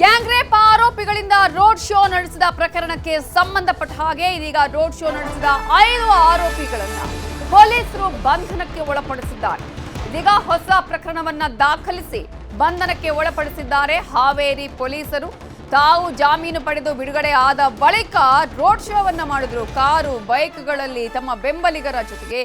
Gang rape ಆರೋಪಿಗಳಿಂದ road show ನಡೆಸಿದ ಪ್ರಕರಣಕ್ಕೆ ಸಂಬಂಧಪಟ್ಟ ಹಾಗೆ ಇದೀಗ ರೋಡ್ ಶೋ ನಡೆಸಿದ ಐದು ಆರೋಪಿಗಳನ್ನ ಪೊಲೀಸರು ಬಂಧನಕ್ಕೆ ಒಳಪಡಿಸಿದ್ದಾರೆ. ಇದೀಗ ಹೊಸ ಪ್ರಕರಣವನ್ನ ದಾಖಲಿಸಿ ಬಂಧನಕ್ಕೆ ಒಳಪಡಿಸಿದ್ದಾರೆ. ಹಾವೇರಿ ಪೊಲೀಸರು ತಾವು ಜಾಮೀನು ಪಡೆದು ಬಿಡುಗಡೆ ಆದ ಬಳಿಕ ರೋಡ್ ಶೋವನ್ನ ಮಾಡಿದ್ರು. ಕಾರು, ಬೈಕ್ಗಳಲ್ಲಿ ತಮ್ಮ ಬೆಂಬಲಿಗರ ಜೊತೆಗೆ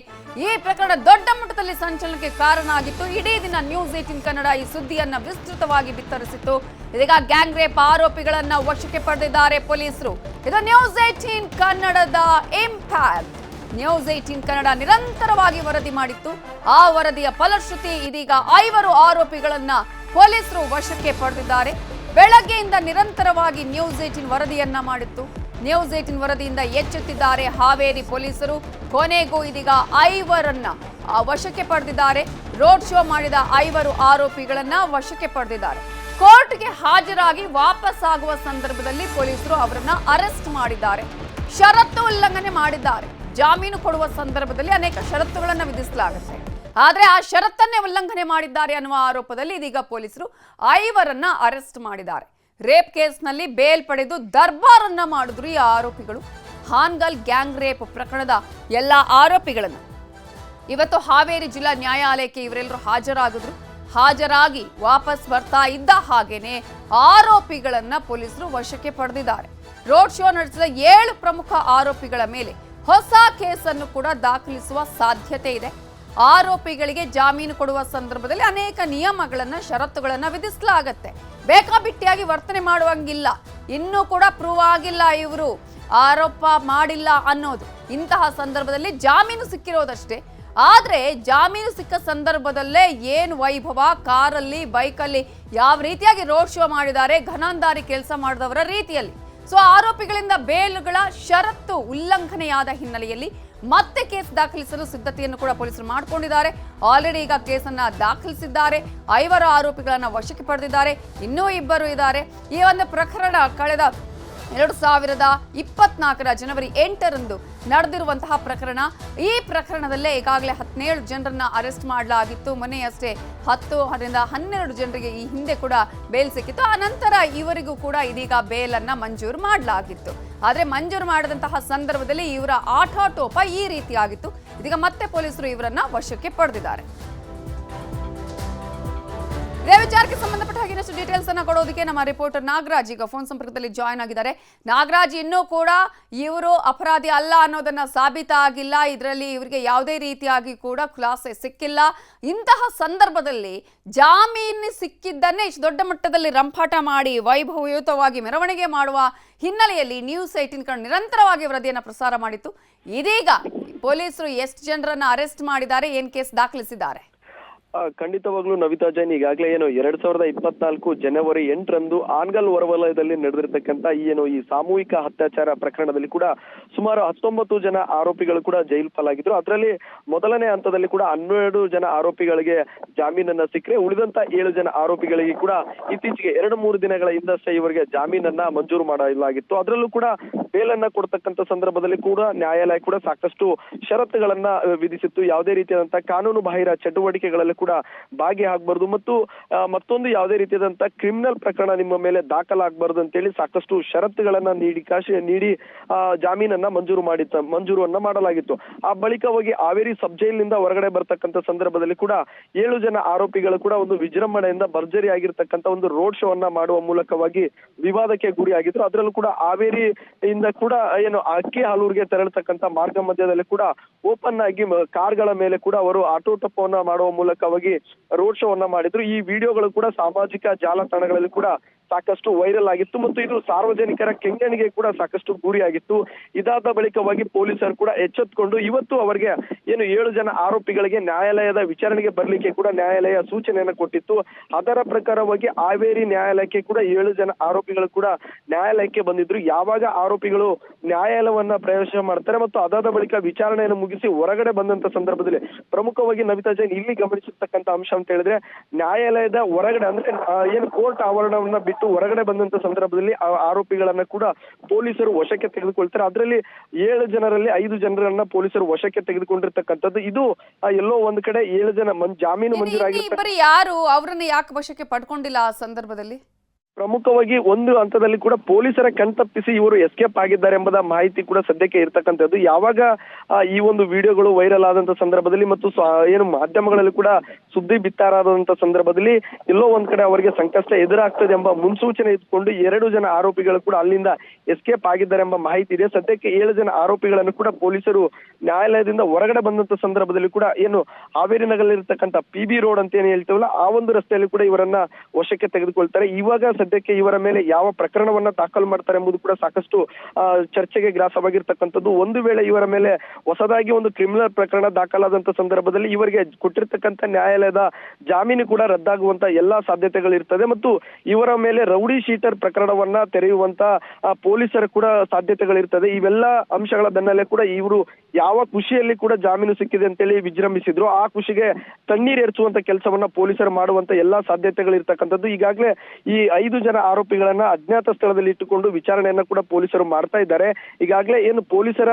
ಈ ಪ್ರಕರಣ ದೊಡ್ಡ ಮಟ್ಟದಲ್ಲಿ ಸಂಚಲನಕ್ಕೆ ಕಾರಣ ಆಗಿತ್ತು ಇಡೀ ದಿನ ನ್ಯೂಸ್ ಏಟಿನ್ ಕನ್ನಡ ಈ ಸುದ್ದಿಯನ್ನ ವಿಸ್ತೃತವಾಗಿ ಬಿತ್ತರಿಸಿತ್ತು. ಇದೀಗ ಗ್ಯಾಂಗ್ ರೇಪ್ ಆರೋಪಿಗಳನ್ನ ವಶಕ್ಕೆ ಪಡೆದಿದ್ದಾರೆ ಪೊಲೀಸರು. ಇದು ನ್ಯೂಸ್ ಏಟೀನ್ ಕನ್ನಡದ ಇಂಪ್ಯಾಕ್ಟ್ ನ್ಯೂಸ್ ಏಟೀನ್ ಕನ್ನಡ ನಿರಂತರವಾಗಿ ವರದಿ ಮಾಡಿತ್ತು. ಆ ವರದಿಯ ಫಲಶ್ರುತಿ ಇದೀಗ ಐವರು ಆರೋಪಿಗಳನ್ನ ಪೊಲೀಸರು ವಶಕ್ಕೆ ಪಡೆದಿದ್ದಾರೆ. ಬೆಳಗ್ಗೆಯಿಂದ ನಿರಂತರವಾಗಿ ನ್ಯೂಸ್ ಏಟಿನ್ ವರದಿಯನ್ನ ಮಾಡಿತ್ತು. ನ್ಯೂಸ್ ಏಟಿನ್ ವರದಿಯಿಂದ ಎಚ್ಚೆತ್ತಿದ್ದಾರೆ ಹಾವೇರಿ ಪೊಲೀಸರು. ಕೊನೆಗೂ ಇದೀಗ ಐವರನ್ನ ವಶಕ್ಕೆ ಪಡೆದಿದ್ದಾರೆ. ರೋಡ್ ಶೋ ಮಾಡಿದ ಐವರು ಆರೋಪಿಗಳನ್ನ ವಶಕ್ಕೆ ಪಡೆದಿದ್ದಾರೆ. ಕೋರ್ಟ್ಗೆ ಹಾಜರಾಗಿ ವಾಪಸ್ ಆಗುವ ಸಂದರ್ಭದಲ್ಲಿ ಪೊಲೀಸರು ಅವರನ್ನ ಅರೆಸ್ಟ್ ಮಾಡಿದ್ದಾರೆ. ಷರತ್ತು ಉಲ್ಲಂಘನೆ ಮಾಡಿದ್ದಾರೆ. ಜಾಮೀನು ಕೊಡುವ ಸಂದರ್ಭದಲ್ಲಿ ಅನೇಕ ಷರತ್ತುಗಳನ್ನು ವಿಧಿಸಲಾಗುತ್ತೆ. ಆದ್ರೆ ಆ ಷರತ್ತನ್ನೇ ಉಲ್ಲಂಘನೆ ಮಾಡಿದ್ದಾರೆ ಅನ್ನುವ ಆರೋಪದಲ್ಲಿ ಇದೀಗ ಪೊಲೀಸರು ಐವರನ್ನ ಅರೆಸ್ಟ್ ಮಾಡಿದ್ದಾರೆ. ರೇಪ್ ಕೇಸ್ನಲ್ಲಿ ಬೇಲ್ ಪಡೆದು ದರ್ಬಾರನ್ನ ಮಾಡಿದ್ರು ಈ ಆರೋಪಿಗಳು. ಹಾನ್ಗಲ್ ಗ್ಯಾಂಗ್ ರೇಪ್ ಪ್ರಕರಣದ ಎಲ್ಲ ಆರೋಪಿಗಳನ್ನು. ಇವತ್ತು ಹಾವೇರಿ ಜಿಲ್ಲಾ ನ್ಯಾಯಾಲಯಕ್ಕೆ ಇವರೆಲ್ಲರೂ ಹಾಜರಾಗಿದ್ರು. ಹಾಜರಾಗಿ ವಾಪಸ್ ಬರ್ತಾ ಇದ್ದ ಹಾಗೇನೆ ಆರೋಪಿಗಳನ್ನ ಪೊಲೀಸರು ವಶಕ್ಕೆ ಪಡೆದಿದ್ದಾರೆ. ರೋಡ್ ಶೋ ನಡೆಸಿದ ಏಳು ಪ್ರಮುಖ ಆರೋಪಿಗಳ ಮೇಲೆ ಹೊಸ ಕೇಸನ್ನು ಕೂಡ ದಾಖಲಿಸುವ ಸಾಧ್ಯತೆ ಇದೆ. ಆರೋಪಿಗಳಿಗೆ ಜಾಮೀನು ಕೊಡುವ ಸಂದರ್ಭದಲ್ಲಿ ಅನೇಕ ನಿಯಮಗಳನ್ನು, ಷರತ್ತುಗಳನ್ನು ವಿಧಿಸಲಾಗತ್ತೆ. ಬೇಕಾಬಿಟ್ಟಿಯಾಗಿ ವರ್ತನೆ ಮಾಡುವಂಗಿಲ್ಲ. ಇನ್ನೂ ಕೂಡ ಪ್ರೂವ್ ಆಗಿಲ್ಲ ಇವರು. ಆರೋಪ ಮಾಡಿಲ್ಲ ಅನ್ನೋದು. ಇಂತಹ ಸಂದರ್ಭದಲ್ಲಿ ಜಾಮೀನು ಸಿಕ್ಕಿರೋದಷ್ಟೇ. ಆದರೆ ಜಾಮೀನು ಸಿಕ್ಕ ಸಂದರ್ಭದಲ್ಲೇ ಏನು ವೈಭವ? ಕಾರಲ್ಲಿ, ಬೈಕಲ್ಲಿ ಯಾವ ರೀತಿಯಾಗಿ ರೋಡ್ ಶೋ ಮಾಡಿದ್ದಾರೆ? ಘನಾಂದಾರಿ ಕೆಲಸ ಮಾಡಿದವರ ರೀತಿಯಲ್ಲಿ. ಸೊ ಆರೋಪಿಗಳಿಂದ ಬೇಲುಗಳ ಷರತ್ತು ಉಲ್ಲಂಘನೆಯಾದ ಹಿನ್ನೆಲೆಯಲ್ಲಿ ಮತ್ತೆ ಕೇಸ್ ದಾಖಲಿಸಲು ಸಿದ್ಧತೆಯನ್ನು ಕೂಡ ಪೊಲೀಸರು ಮಾಡಿಕೊಂಡಿದ್ದಾರೆ. ಆಲ್ರೆಡಿ ಈಗ ಕೇಸನ್ನ ದಾಖಲಿಸಿದ್ದಾರೆ. ಐವರು ಆರೋಪಿಗಳನ್ನ ವಶಕ್ಕೆ ಪಡೆದಿದ್ದಾರೆ. ಇನ್ನೂ ಇಬ್ಬರು ಇದ್ದಾರೆ. ಈ ಒಂದು ಪ್ರಕರಣ ಕಳೆದ ಎರಡು ಸಾವಿರದ ಇಪ್ಪತ್ನಾಲ್ಕರ ಜನವರಿ ಎಂಟರಂದು ನಡೆದಿರುವಂತಹ ಪ್ರಕರಣ. ಈ ಪ್ರಕರಣದಲ್ಲೇ ಈಗಾಗಲೇ ಹದಿನೇಳು ಜನರನ್ನ ಅರೆಸ್ಟ್ ಮಾಡಲಾಗಿತ್ತು. ಮೊನ್ನೆಯಷ್ಟೇ ಹತ್ತು ಅದರಿಂದ ಹನ್ನೆರಡು ಜನರಿಗೆ ಈ ಹಿಂದೆ ಕೂಡ ಬೇಲ್ ಸಿಕ್ಕಿತ್ತು. ಆ ನಂತರ ಇವರಿಗೂ ಕೂಡ ಇದೀಗ ಬೇಲನ್ನು ಮಂಜೂರು ಮಾಡಲಾಗಿತ್ತು. ಆದ್ರೆ ಮಂಜೂರು ಮಾಡಿದಂತಹ ಸಂದರ್ಭದಲ್ಲಿ ಇವರ ಆಟೋಟೋಪ ಈ ರೀತಿಯಾಗಿತ್ತು. ಇದೀಗ ಮತ್ತೆ ಪೊಲೀಸರು ಇವರನ್ನ ವಶಕ್ಕೆ ಪಡೆದಿದ್ದಾರೆ. ಇದೇ ವಿಚಾರಕ್ಕೆ ಸಂಬಂಧಪಟ್ಟ ಹಾಗೆ ಇನ್ನಷ್ಟು ಡೀಟೇಲ್ಸ್ ಅನ್ನ ಕೊಡೋದಕ್ಕೆ ನಮ್ಮ ರಿಪೋರ್ಟರ್ ನಾಗರಾಜ್ ಈಗ ಫೋನ್ ಸಂಪರ್ಕದಲ್ಲಿ ಜಾಯ್ನ್ ಆಗಿದ್ದಾರೆ. ನಾಗರಾಜ್, ಇನ್ನೂ ಕೂಡ ಇವರು ಅಪರಾಧಿ ಅಲ್ಲ ಅನ್ನೋದನ್ನ ಸಾಬೀತಾಗಿಲ್ಲ ಇದರಲ್ಲಿ ಇವರಿಗೆ ಯಾವುದೇ ರೀತಿಯಾಗಿ ಕೂಡ ಖುಲಾಸೆ ಸಿಕ್ಕಿಲ್ಲ. ಇಂತಹ ಸಂದರ್ಭದಲ್ಲಿ ಜಾಮೀನು ಸಿಕ್ಕಿದ್ದನ್ನೇ ಇಷ್ಟು ದೊಡ್ಡ ಮಟ್ಟದಲ್ಲಿ ರಂಪಾಟ ಮಾಡಿ ವೈಭವಯುತವಾಗಿ ಮೆರವಣಿಗೆ ಮಾಡುವ ಹಿನ್ನೆಲೆಯಲ್ಲಿ ನ್ಯೂಸ್ ಏಟಿನ್ ಕಂಡು ನಿರಂತರವಾಗಿ ವರದಿಯನ್ನು ಪ್ರಸಾರ ಮಾಡಿತ್ತು. ಇದೀಗ ಪೊಲೀಸರು ಎಷ್ಟು ಜನರನ್ನ ಅರೆಸ್ಟ್ ಮಾಡಿದ್ದಾರೆ, ಏನ್ ಕೇಸ್ ದಾಖಲಿಸಿದ್ದಾರೆ? ಖಂಡಿತವಾಗ್ಲೂ ನವಿತಾ ಜೈನ್ ಈಗಾಗಲೇ ಏನು ಎರಡ್ ಸಾವಿರದ ಇಪ್ಪತ್ನಾಲ್ಕು ಜನವರಿ ಎಂಟರಂದು ಆನ್ಗಲ್ ಹೊರವಲಯದಲ್ಲಿ ನಡೆದಿರ್ತಕ್ಕಂಥ ಈ ಏನು ಈ ಸಾಮೂಹಿಕ ಅತ್ಯಾಚಾರ ಪ್ರಕರಣದಲ್ಲಿ ಕೂಡ ಸುಮಾರು ಹತ್ತೊಂಬತ್ತು ಜನ ಆರೋಪಿಗಳು ಕೂಡ ಜೈಲು ಪಾಲಾಗಿದ್ರು. ಅದರಲ್ಲಿ ಮೊದಲನೇ ಹಂತದಲ್ಲಿ ಕೂಡ ಹನ್ನೆರಡು ಜನ ಆರೋಪಿಗಳಿಗೆ ಜಾಮೀನನ್ನ ಸಿಕ್ಕರೆ, ಉಳಿದಂತ ಏಳು ಜನ ಆರೋಪಿಗಳಿಗೆ ಕೂಡ ಇತ್ತೀಚೆಗೆ ಎರಡು ಮೂರು ದಿನಗಳ ಹಿಂದಷ್ಟೇ ಇವರಿಗೆ ಜಾಮೀನನ್ನ ಮಂಜೂರು ಮಾಡಲಾಗಿತ್ತು. ಅದರಲ್ಲೂ ಕೂಡ ಬೇಲನ್ನ ಕೊಡ್ತಕ್ಕಂಥ ಸಂದರ್ಭದಲ್ಲಿ ಕೂಡ ನ್ಯಾಯಾಲಯ ಕೂಡ ಸಾಕಷ್ಟು ಷರತ್ತುಗಳನ್ನ ವಿಧಿಸಿತ್ತು. ಯಾವುದೇ ರೀತಿಯಾದಂತಹ ಕಾನೂನು ಬಾಹಿರ ಚಟುವಟಿಕೆಗಳಲ್ಲಿ ಭಾಗಿಯಾಗಬಾರ್ದು ಮತ್ತು ಮತ್ತೊಂದು ಯಾವುದೇ ರೀತಿಯಾದಂತಹ ಕ್ರಿಮಿನಲ್ ಪ್ರಕರಣ ನಿಮ್ಮ ಮೇಲೆ ದಾಖಲಾಗಬಾರ್ದು ಅಂತೇಳಿ ಸಾಕಷ್ಟು ಷರತ್ತುಗಳನ್ನ ನೀಡಿ, ಕಾಶಿ, ನೀಡಿ ಜಾಮೀನನ್ನ ಮಂಜೂರು ಮಾಡಿತ್ತ, ಮಂಜೂರನ್ನ ಮಾಡಲಾಗಿತ್ತು. ಆ ಬಳಿಕ ಹೋಗಿ ಹಾವೇರಿ ಸಬ್ ಜೈಲಿನಿಂದ ಹೊರಗಡೆ ಬರ್ತಕ್ಕಂಥ ಸಂದರ್ಭದಲ್ಲಿ ಕೂಡ ಏಳು ಜನ ಆರೋಪಿಗಳು ಕೂಡ ಒಂದು ವಿಜೃಂಭಣೆಯಿಂದ ಭರ್ಜರಿ ಆಗಿರ್ತಕ್ಕಂಥ ಒಂದು ರೋಡ್ ಶೋ ಅನ್ನ ಮಾಡುವ ಮೂಲಕವಾಗಿ ವಿವಾದಕ್ಕೆ ಗುರಿಯಾಗಿದ್ರು. ಅದರಲ್ಲೂ ಕೂಡ ಹಾವೇರಿ ಇಂದ ಕೂಡ, ಏನು, ಅಕ್ಕಿ ಹಾಲೂರಿಗೆ ತೆರಳತಕ್ಕಂಥ ಮಾರ್ಗ ಮಧ್ಯದಲ್ಲಿ ಕೂಡ ಓಪನ್ ಆಗಿ ಕಾರ್ಗಳ ಮೇಲೆ ಕೂಡ ಅವರು ಆಟೋಟಪವನ್ನ ಮಾಡುವ ಮೂಲಕವಾಗಿ ರೋಡ್ ಶೋ ಅನ್ನ ಮಾಡಿದ್ರು. ಈ ವಿಡಿಯೋಗಳು ಕೂಡ ಸಾಮಾಜಿಕ ಜಾಲತಾಣಗಳಲ್ಲಿ ಕೂಡ ಸಾಕಷ್ಟು ವೈರಲ್ ಆಗಿತ್ತು ಮತ್ತು ಇದು ಸಾರ್ವಜನಿಕರ ಕೆಂಗಣಿಗೆ ಕೂಡ ಸಾಕಷ್ಟು ಗುರಿಯಾಗಿತ್ತು ಇದಾದ ಬಳಿಕವಾಗಿ ಪೊಲೀಸರು ಕೂಡ ಎಚ್ಚೆತ್ತುಕೊಂಡು ಇವತ್ತು ಅವರಿಗೆ ಏನು ಏಳು ಜನ ಆರೋಪಿಗಳಿಗೆ ನ್ಯಾಯಾಲಯದ ವಿಚಾರಣೆಗೆ ಬರ್ಲಿಕ್ಕೆ ಕೂಡ ನ್ಯಾಯಾಲಯ ಸೂಚನೆಯನ್ನು ಕೊಟ್ಟಿತ್ತು. ಅದರ ಪ್ರಕಾರವಾಗಿ ಹಾವೇರಿ ನ್ಯಾಯಾಲಯಕ್ಕೆ ಕೂಡ ಏಳು ಜನ ಆರೋಪಿಗಳು ಕೂಡ ನ್ಯಾಯಾಲಯಕ್ಕೆ ಬಂದಿದ್ರು. ಯಾವಾಗ ಆರೋಪಿಗಳು ನ್ಯಾಯಾಲಯವನ್ನ ಪ್ರವೇಶ ಮಾಡ್ತಾರೆ ಮತ್ತು ಅದಾದ ಬಳಿಕ ವಿಚಾರಣೆಯನ್ನು ಮುಗಿಸಿ ಹೊರಗಡೆ ಬಂದಂತ ಸಂದರ್ಭದಲ್ಲಿ ಪ್ರಮುಖವಾಗಿ ನವಿತಾ ಜೈನ್ ಇಲ್ಲಿ ಗಮನಿಸತಕ್ಕಂತ ಅಂಶ ಅಂತ ಹೇಳಿದ್ರೆ ನ್ಯಾಯಾಲಯದ ಹೊರಗಡೆ ಅಂದ್ರೆ ಏನು ಕೋರ್ಟ್ ಆವರಣವನ್ನ ಬಿಟ್ಟು ಹೊರಗಡೆ ಬಂದಂತ ಸಂದರ್ಭದಲ್ಲಿ ಆ ಆರೋಪಿಗಳನ್ನ ಕೂಡ ಪೊಲೀಸರು ವಶಕ್ಕೆ ತೆಗೆದುಕೊಳ್ತಾರೆ. ಅದರಲ್ಲಿ ಏಳು ಜನರಲ್ಲಿ ಐದು ಜನರನ್ನ ಪೊಲೀಸರು ವಶಕ್ಕೆ ತೆಗೆದುಕೊಂಡಿರ್ತಕ್ಕಂಥದ್ದು. ಇದು ಆ, ಎಲ್ಲೋ ಒಂದ್ ಕಡೆ ಏಳು ಜನ ಮನ್- ಜಾಮೀನು ಮಂಜೂರಾಗಿ ಯಾರು? ಅವರನ್ನ ಯಾಕೆ ವಶಕ್ಕೆ ಪಡ್ಕೊಂಡಿಲ್ಲ ಆ ಸಂದರ್ಭದಲ್ಲಿ? ಪ್ರಮುಖವಾಗಿ ಒಂದು ಹಂತದಲ್ಲಿ ಕೂಡ ಪೊಲೀಸರ ಕಣ್ತಪ್ಪಿಸಿ ಇವರು ಎಸ್ಕೇಪ್ ಆಗಿದ್ದಾರೆ ಎಂಬ ಮಾಹಿತಿ ಕೂಡ ಸದ್ಯಕ್ಕೆ ಇರ್ತಕ್ಕಂಥದ್ದು. ಯಾವಾಗ ಈ ಒಂದು ವಿಡಿಯೋಗಳು ವೈರಲ್ ಆದಂತ ಸಂದರ್ಭದಲ್ಲಿ ಮತ್ತು ಏನು ಮಾಧ್ಯಮಗಳಲ್ಲಿ ಕೂಡ ಸುದ್ದಿ ಬಿತ್ತಾರಾದಂತ ಸಂದರ್ಭದಲ್ಲಿ ಎಲ್ಲೋ ಒಂದ್ ಕಡೆ ಅವರಿಗೆ ಸಂಕಷ್ಟ ಎದುರಾಗ್ತದೆ ಎಂಬ ಮುನ್ಸೂಚನೆ ಇಟ್ಕೊಂಡು ಎರಡು ಜನ ಆರೋಪಿಗಳು ಕೂಡ ಅಲ್ಲಿಂದ ಎಸ್ಕೇಪ್ ಆಗಿದ್ದಾರೆ ಎಂಬ ಮಾಹಿತಿ ಇದೆ. ಸದ್ಯಕ್ಕೆ ಏಳು ಜನ ಆರೋಪಿಗಳನ್ನು ಕೂಡ ಪೊಲೀಸರು ನ್ಯಾಯಾಲಯದಿಂದ ಹೊರಗಡೆ ಬಂದಂತ ಸಂದರ್ಭದಲ್ಲಿ ಕೂಡ ಏನು ಹಾವೇರಿ ನಗರಲ್ಲಿರ್ತಕ್ಕಂಥ ಪಿ ಬಿ ರೋಡ್ ಅಂತ ಏನು ಹೇಳ್ತೇವಲ್ಲ, ಆ ಒಂದು ರಸ್ತೆಯಲ್ಲಿ ಕೂಡ ಇವರನ್ನ ವಶಕ್ಕೆ ತೆಗೆದುಕೊಳ್ತಾರೆ. ಇವಾಗ ಸದ್ಯಕ್ಕೆ ಇವರ ಮೇಲೆ ಯಾವ ಪ್ರಕರಣವನ್ನ ದಾಖಲು ಮಾಡ್ತಾರೆ ಎಂಬುದು ಕೂಡ ಸಾಕಷ್ಟು ಚರ್ಚೆಗೆ ಗ್ರಾಸವಾಗಿರ್ತಕ್ಕಂಥದ್ದು. ಒಂದು ವೇಳೆ ಇವರ ಮೇಲೆ ಹೊಸದಾಗಿ ಒಂದು ಕ್ರಿಮಿನಲ್ ಪ್ರಕರಣ ದಾಖಲಾದಂತ ಸಂದರ್ಭದಲ್ಲಿ ಇವರಿಗೆ ಕೊಟ್ಟಿರ್ತಕ್ಕಂಥ ನ್ಯಾಯಾಲಯದ ಜಾಮೀನು ಕೂಡ ರದ್ದಾಗುವಂತ ಎಲ್ಲಾ ಸಾಧ್ಯತೆಗಳಿರ್ತದೆ ಮತ್ತು ಇವರ ಮೇಲೆ ರೌಡಿ ಶೀಟರ್ ಪ್ರಕರಣವನ್ನ ತೆರೆಯುವಂತ ಪೊಲೀಸರ ಕೂಡ ಸಾಧ್ಯತೆಗಳಿರ್ತದೆ. ಇವೆಲ್ಲ ಅಂಶಗಳ ಬೆನ್ನಲ್ಲೇ ಕೂಡ ಇವರು ಯಾವ ಖುಷಿಯಲ್ಲಿ ಕೂಡ ಜಾಮೀನು ಸಿಕ್ಕಿದೆ ಅಂತೇಳಿ ವಿಜೃಂಭಿಸಿದ್ರು. ಆ ಖುಷಿಗೆ ತಣ್ಣೀರ್ ಎರಚುವಂತ ಕೆಲಸವನ್ನ ಪೊಲೀಸರು ಮಾಡುವಂತ ಎಲ್ಲಾ ಸಾಧ್ಯತೆಗಳಿರ್ತಕ್ಕಂಥದ್ದು. ಈಗಾಗಲೇ ಈ ಐದು ಜನ ಆರೋಪಿಗಳನ್ನ ಅಜ್ಞಾತ ಸ್ಥಳದಲ್ಲಿ ಇಟ್ಟುಕೊಂಡು ವಿಚಾರಣೆಯನ್ನ ಕೂಡ ಪೊಲೀಸರು ಮಾಡ್ತಾ ಇದ್ದಾರೆ. ಈಗಾಗಲೇ ಏನು ಪೊಲೀಸರ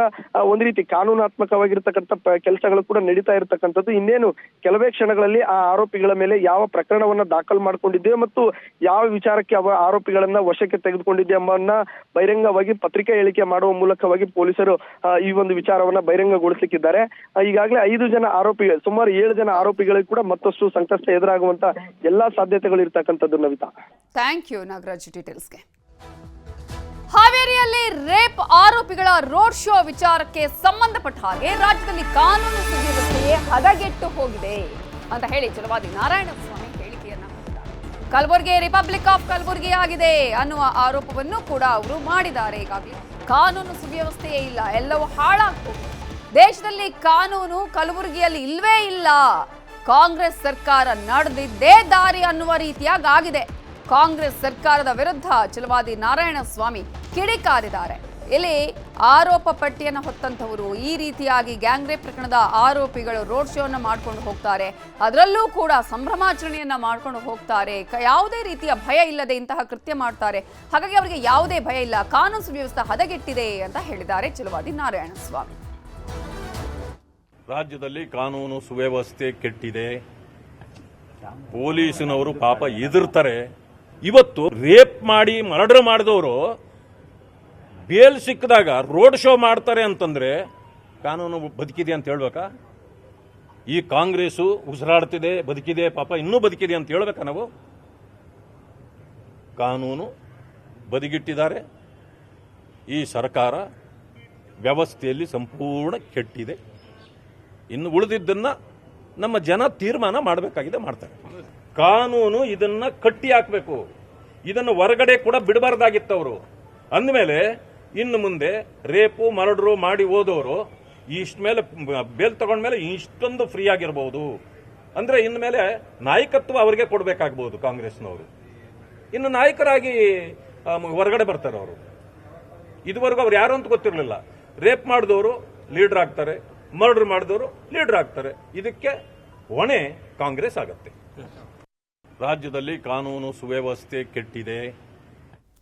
ಒಂದು ರೀತಿ ಕಾನೂನಾತ್ಮಕವಾಗಿರ್ತಕ್ಕಂಥ ಕೆಲಸಗಳು ಕೂಡ ನಡೀತಾ ಇರತಕ್ಕಂಥದ್ದು. ಇನ್ನೇನು ಕೆಲವೇ ಕ್ಷಣಗಳಲ್ಲಿ ಆ ಆರೋಪಿಗಳ ಮೇಲೆ ಯಾವ ಪ್ರಕರಣವನ್ನ ದಾಖಲು ಮಾಡಿಕೊಂಡಿದ್ದೇವೆ ಮತ್ತು ಯಾವ ವಿಚಾರಕ್ಕೆ ಅವ ಆರೋಪಿಗಳನ್ನ ವಶಕ್ಕೆ ತೆಗೆದುಕೊಂಡಿದ್ದೆ ಎಂಬನ್ನ ಬಹಿರಂಗವಾಗಿ ಪತ್ರಿಕಾ ಹೇಳಿಕೆ ಮಾಡುವ ಮೂಲಕವಾಗಿ ಪೊಲೀಸರು ಈ ಒಂದು ವಿಚಾರವನ್ನ ಬಹಿರಂಗಗೊಳಿಸಲಿಕ್ಕಿದ್ದಾರೆ. ಈಗಾಗಲೇ ಐದು ಜನ ಆರೋಪಿ ಸುಮಾರು ಏಳು ಜನ ಆರೋಪಿಗಳಿಗೆ ಕೂಡ ಮತ್ತಷ್ಟು ಸಂಕಷ್ಟ ಎದುರಾಗುವಂತ ಎಲ್ಲಾ ಸಾಧ್ಯತೆಗಳು ಇರ್ತಕ್ಕಂಥದ್ದು ನವಿತಾ. ಥ್ಯಾಂಕ್ ಯು ನಾಗರಾಜ್ ಡೀಟೇಲ್ಸ್ಗೆ? ಹಾವೇರಿಯಲ್ಲಿ ರೇಪ್ ಆರೋಪಿಗಳ ರೋಡ್ ಶೋ ವಿಚಾರಕ್ಕೆ ಸಂಬಂಧಪಟ್ಟ ಹಾಗೆ ರಾಜ್ಯದಲ್ಲಿ ಕಾನೂನು ಸುವ್ಯವಸ್ಥೆಯೇ ಹದಗೆಟ್ಟು ಹೋಗಿದೆ ಅಂತ ಹೇಳಿ ಚಲವಾದಿ ನಾರಾಯಣಸ್ವಾಮಿ ಹೇಳಿಕೆಯನ್ನ ಮಾಡಿದ್ದಾರೆ ಕಲಬುರಗಿ ರಿಪಬ್ಲಿಕ್ ಆಫ್ ಕಲಬುರಗಿ ಆಗಿದೆ ಅನ್ನುವ ಆರೋಪವನ್ನು ಕೂಡ ಅವರು ಮಾಡಿದ್ದಾರೆ. ಈಗಾಗಲೇ ಕಾನೂನು ಸುವ್ಯವಸ್ಥೆಯೇ ಇಲ್ಲ, ಎಲ್ಲವೂ ಹಾಳಾಗ್ತದೆ ದೇಶದಲ್ಲಿ ಕಾನೂನು ಕಲಬುರಗಿಯಲ್ಲಿ ಇಲ್ವೇ ಇಲ್ಲ. ಕಾಂಗ್ರೆಸ್ ಸರ್ಕಾರ ನಡೆದಿದ್ದೇ ದಾರಿ ಅನ್ನುವ ರೀತಿಯಾಗಿ ಆಗಿದೆ. ಕಾಂಗ್ರೆಸ್ ಸರ್ಕಾರದ ವಿರುದ್ಧ ಚಲವಾದಿ ನಾರಾಯಣಸ್ವಾಮಿ ಕಿಡಿಕಾರಿದ್ದಾರೆ. ಇಲ್ಲಿ ಆರೋಪ ಪಟ್ಟಿಯನ್ನು ಹೊತ್ತಂತವರು ಈ ರೀತಿಯಾಗಿ ಗ್ಯಾಂಗ್ ಪ್ರಕರಣದ ಆರೋಪಿಗಳು ರೋಡ್ ಶೋನ ಮಾಡ್ಕೊಂಡು ಹೋಗ್ತಾರೆ. ಅದರಲ್ಲೂ ಕೂಡ ಸಂಭ್ರಮಾಚರಣೆಯನ್ನ ಮಾಡ್ಕೊಂಡು ಹೋಗ್ತಾರೆ. ಯಾವುದೇ ರೀತಿಯ ಭಯ ಇಲ್ಲದೆ ಇಂತಹ ಕೃತ್ಯ ಮಾಡ್ತಾರೆ. ಹಾಗಾಗಿ ಅವರಿಗೆ ಯಾವುದೇ ಭಯ ಇಲ್ಲ. ಕಾನೂನು ಸುವ್ಯವಸ್ಥೆ ಹದಗೆಟ್ಟಿದೆ ಅಂತ ಹೇಳಿದ್ದಾರೆ ಚಲವಾದಿ ನಾರಾಯಣಸ್ವಾಮಿ. ರಾಜ್ಯದಲ್ಲಿ ಕಾನೂನು ಸುವ್ಯವಸ್ಥೆ ಕೆಟ್ಟಿದೆ. ಪೊಲೀಸಿನವರು ಪಾಪ ಎದುರ್ತಾರೆ ಇವತ್ತು ರೇಪ್ ಮಾಡಿ, ಮರ್ಡರ್ ಮಾಡಿದವರು ಬೇಲ್ ಸಿಕ್ಕಿದಾಗ ರೋಡ್ ಶೋ ಮಾಡ್ತಾರೆ ಅಂತಂದ್ರೆ ಕಾನೂನು ಬದುಕಿದೆ ಅಂತ ಹೇಳ್ಬೇಕಾ? ಈ ಕಾಂಗ್ರೆಸ್ಸು ಉಸಿರಾಡ್ತಿದೆ, ಬದುಕಿದೆ, ಪಾಪ ಇನ್ನೂ ಬದುಕಿದೆ ಅಂತ ಹೇಳ್ಬೇಕಾ ನಾವು? ಕಾನೂನು ಬದಿಗಿಟ್ಟಿದ್ದಾರೆ. ಈ ಸರ್ಕಾರ ವ್ಯವಸ್ಥೆಯಲ್ಲಿ ಸಂಪೂರ್ಣ ಕೆಟ್ಟಿದೆ. ಇನ್ನು ಉಳಿದಿದ್ದನ್ನು ನಮ್ಮ ಜನ ತೀರ್ಮಾನ ಮಾಡಬೇಕಾಗಿದೆ, ಮಾಡ್ತಾರೆ. ಕಾನೂನು ಇದನ್ನ ಕಟ್ಟಿ ಹಾಕಬೇಕು. ಇದನ್ನು ಹೊರಗಡೆ ಕೂಡ ಬಿಡಬಾರ್ದಾಗಿತ್ತು ಅವರು ಅಂದಮೇಲೆ, ಇನ್ನು ಮುಂದೆ ರೇಪು, ಮರಡ್ರು ಮಾಡಿ ಹೋದವರು, ಇಷ್ಟ ಮೇಲೆ ಬೇಲ್ ತಗೊಂಡ್ಮೇಲೆ ಇಷ್ಟೊಂದು ಫ್ರೀ ಆಗಿರ್ಬೋದು. ಅಂದ್ರೆ ಇನ್ನು ಮೇಲೆ ನಾಯಕತ್ವ ಅವರಿಗೆ ಕೊಡಬೇಕಾಗ್ಬೋದು ಕಾಂಗ್ರೆಸ್ನವರು. ಇನ್ನು ನಾಯಕರಾಗಿ ಹೊರಗಡೆ ಬರ್ತಾರೆ ಅವರು. ಇದುವರೆಗೂ ಅವ್ರು ಯಾರು ಅಂತ ಗೊತ್ತಿರಲಿಲ್ಲ. ರೇಪ್ ಮಾಡಿದವರು ಲೀಡರ್ ಆಗ್ತಾರೆ, ಮರ್ಡರ್ ಮಾಡಿದವರು ಲೀಡರ್ ಆಗ್ತಾರೆ. ಇದಕ್ಕೆ ಹೊಣೆ ಕಾಂಗ್ರೆಸ್ ಆಗತ್ತೆ. ರಾಜ್ಯದಲ್ಲಿ ಕಾನೂನು ಸುವ್ಯವಸ್ಥೆ ಕೆಟ್ಟಿದೆ.